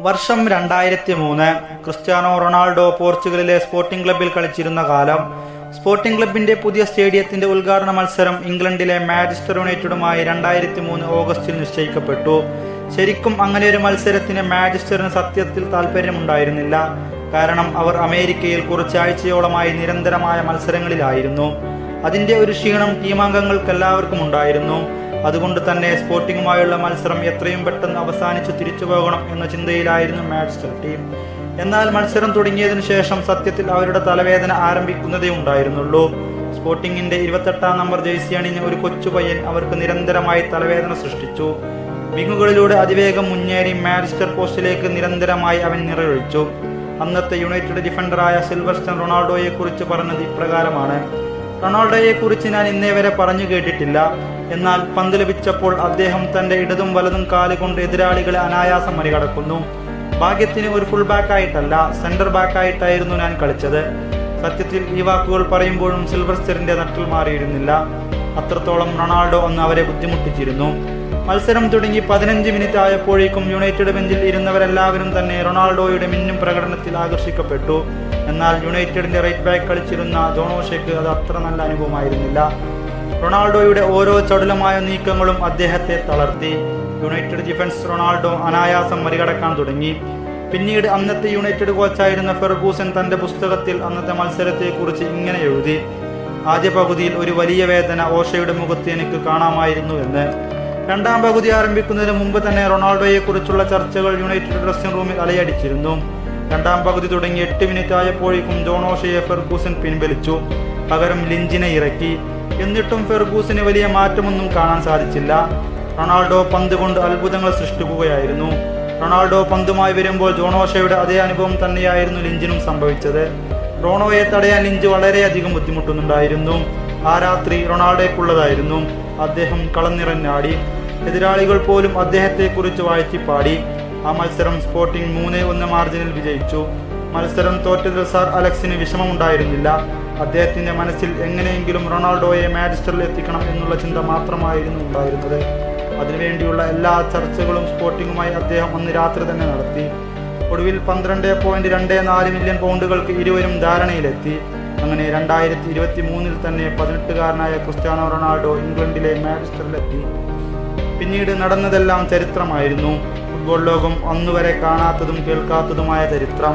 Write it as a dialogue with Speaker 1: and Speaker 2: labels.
Speaker 1: വർഷം രണ്ടായിരത്തി മൂന്ന് ക്രിസ്ത്യാനോ റൊണാൾഡോ പോർച്ചുഗലിലെ സ്പോർട്ടിംഗ് ക്ലബിൽ കളിച്ചിരുന്ന കാലം. സ്പോർട്ടിംഗ് ക്ലബിന്റെ പുതിയ സ്റ്റേഡിയത്തിന്റെ ഉദ്ഘാടന മത്സരം ഇംഗ്ലണ്ടിലെ മാഞ്ചസ്റ്റർ യുണൈറ്റഡുമായി രണ്ടായിരത്തി മൂന്ന് ഓഗസ്റ്റിൽ നിശ്ചയിക്കപ്പെട്ടു. ശരിക്കും അങ്ങനെ ഒരു മത്സരത്തിന് മാഞ്ചസ്റ്ററിന് സത്യത്തിൽ താല്പര്യമുണ്ടായിരുന്നില്ല കാരണം അവർ അമേരിക്കയിൽ കുറച്ചാഴ്ചയോളമായി നിരന്തരമായ മത്സരങ്ങളിലായിരുന്നു. അതിന്റെ ഒരു ക്ഷീണം ടീമാംഗങ്ങൾക്ക് എല്ലാവർക്കും ഉണ്ടായിരുന്നു. അതുകൊണ്ട് തന്നെ സ്പോർട്ടിങ്ങുമായുള്ള മത്സരം എത്രയും പെട്ടെന്ന് അവസാനിച്ച് തിരിച്ചു പോകണം എന്ന ചിന്തയിലായിരുന്നു മാഡ്സ്റ്റർ ടീം. എന്നാൽ മത്സരം തുടങ്ങിയതിനു ശേഷം സത്യത്തിൽ അവരുടെ തലവേദന ആരംഭിക്കുന്നതേ ഉണ്ടായിരുന്നുള്ളൂ. സ്പോർട്ടിങ്ങിന്റെ ഇരുപത്തെട്ടാം നമ്പർ ജേഴ്സി അണിഞ്ഞ ഒരു കൊച്ചു പയ്യൻ അവർക്ക് നിരന്തരമായി തലവേദന സൃഷ്ടിച്ചു. വിങ്ങുകളിലൂടെ അതിവേഗം മുന്നേറി മാഞ്ചസ്റ്റർ പോസ്റ്റിലേക്ക് നിരന്തരമായി അവൻ നിറയൊഴിച്ചു. അന്നത്തെ യുണൈറ്റഡ് ഡിഫൻഡറായ സിൽവർസ്റ്റൺ റൊണാൾഡോയെ കുറിച്ച് പറഞ്ഞത് ഇപ്രകാരമാണ്. റൊണാൾഡോയെ കുറിച്ച് ഞാൻ ഇന്നേ വരെ പറഞ്ഞു കേട്ടിട്ടില്ല. എന്നാൽ പന്ത് ലഭിച്ചപ്പോൾ അദ്ദേഹം തന്റെ ഇടതും വലതും കാലുകൊണ്ട് എതിരാളികളെ അനായാസം മറികടക്കുന്നു. ഭാഗ്യത്തിന് ഒരു ഫുൾ ബാക്ക് ആയിട്ടല്ല സെന്റർ ബാക്ക് ആയിട്ടായിരുന്നു ഞാൻ കളിച്ചത്. സത്യത്തിൽ ഈ വാക്കുകൾ പറയുമ്പോഴും സിൽവർസ്റ്ററിന്റെ നട്ടിൽ മാറിയിരുന്നില്ല. അത്രത്തോളം റൊണാൾഡോ അന്ന് അവരെ ബുദ്ധിമുട്ടിച്ചിരുന്നു. മത്സരം തുടങ്ങി പതിനഞ്ച് മിനിറ്റ് ആയപ്പോഴേക്കും യുണൈറ്റഡ് ബെഞ്ചിൽ ഇരുന്നവരെല്ലാവരും തന്നെ റൊണാൾഡോയുടെ മിന്നും പ്രകടനത്തിൽ ആകർഷിക്കപ്പെട്ടു. എന്നാൽ യുണൈറ്റഡിന്റെ റൈറ്റ് ബാക്ക് കളിച്ചിരുന്ന ജോണോഷയ്ക്ക് അത് അത്ര നല്ല അനുഭവമായിരുന്നില്ല. റൊണാൾഡോയുടെ ഓരോ ചടുലമായ നീക്കങ്ങളും അദ്ദേഹത്തെ തളർത്തി. യുണൈറ്റഡ് ഡിഫൻസ് റൊണാൾഡോ അനായാസം മറികടക്കാൻ തുടങ്ങി. പിന്നീട് അന്നത്തെ യുണൈറ്റഡ് കോച്ചായിരുന്ന ഫെർഗൂസൻ തന്റെ പുസ്തകത്തിൽ അന്നത്തെ മത്സരത്തെക്കുറിച്ച് ഇങ്ങനെ എഴുതി. ആദ്യ പകുതിയിൽ ഒരു വലിയ വേദന ഓഷയുടെ മുഖത്ത് എനിക്ക് കാണാമായിരുന്നു എന്ന്. രണ്ടാം പകുതി ആരംഭിക്കുന്നതിന് മുമ്പ് തന്നെ റൊണാൾഡോയെ കുറിച്ചുള്ള ചർച്ചകൾ യുണൈറ്റഡ് ഡ്രസ്സിംഗ് റൂമിൽ അലയടിച്ചിരുന്നു. രണ്ടാം പകുതി തുടങ്ങി എട്ട് മിനിറ്റ് ആയപ്പോഴേക്കും ജോണോഷയെ ഫെർഗൂസൻ പിൻവലിച്ചു. പകരം ലിഞ്ചിനെ ഇറക്കി. എന്നിട്ടും ഫെർഗൂസിന് വലിയ മാറ്റമൊന്നും കാണാൻ സാധിച്ചില്ല. റൊണാൾഡോ പന്ത് കൊണ്ട് അത്ഭുതങ്ങൾ സൃഷ്ടിക്കുകയായിരുന്നു. റൊണാൾഡോ പന്തുമായി വരുമ്പോൾ ജോണോഷയുടെ അതേ അനുഭവം തന്നെയായിരുന്നു ലിഞ്ചിനും സംഭവിച്ചത്. റോണോയെ തടയാൻ ലിഞ്ച് വളരെയധികം ബുദ്ധിമുട്ടുന്നുണ്ടായിരുന്നു. ആ രാത്രി റൊണാൾഡോയ്ക്കുള്ളതായിരുന്നു. അദ്ദേഹം കളനിറഞ്ഞാടി എതിരാളികൾ പോലും അദ്ദേഹത്തെക്കുറിച്ച് വാഴ്ത്തിപ്പാടി. ആ മത്സരം സ്പോർട്ടിംഗ് മൂന്ന് ഒന്ന് മാർജിനിൽ വിജയിച്ചു. മത്സരം തോറ്റതിൽ സാർ അലക്സിന് വിഷമമുണ്ടായിരുന്നില്ല. അദ്ദേഹത്തിന്റെ മനസ്സിൽ എങ്ങനെയെങ്കിലും റൊണാൾഡോയെ മാഞ്ചസ്റ്ററിൽ എത്തിക്കണം എന്നുള്ള ചിന്ത മാത്രമായിരുന്നു ഉണ്ടായിരുന്നത്. അതിനുവേണ്ടിയുള്ള എല്ലാ ചർച്ചകളും സ്പോർട്ടിങ്ങുമായി അദ്ദേഹം അന്ന് രാത്രി തന്നെ നടത്തി. ഒടുവിൽ പന്ത്രണ്ട് പോയിന്റ് രണ്ട് നാല് മില്യൺ പൗണ്ടുകൾക്ക് ഇരുവരും ധാരണയിലെത്തി. അങ്ങനെ രണ്ടായിരത്തി ഇരുപത്തി മൂന്നിൽ തന്നെ പതിനെട്ടുകാരനായ ക്രിസ്ത്യാനോ റൊണാൾഡോ ഇംഗ്ലണ്ടിലെ മാഞ്ചസ്റ്ററിലെത്തി. പിന്നീട് നടന്നതെല്ലാം ചരിത്രമായിരുന്നു. ഫുട്ബോൾ ലോകം അന്നുവരെ കാണാത്തതും കേൾക്കാത്തതുമായ ചരിത്രം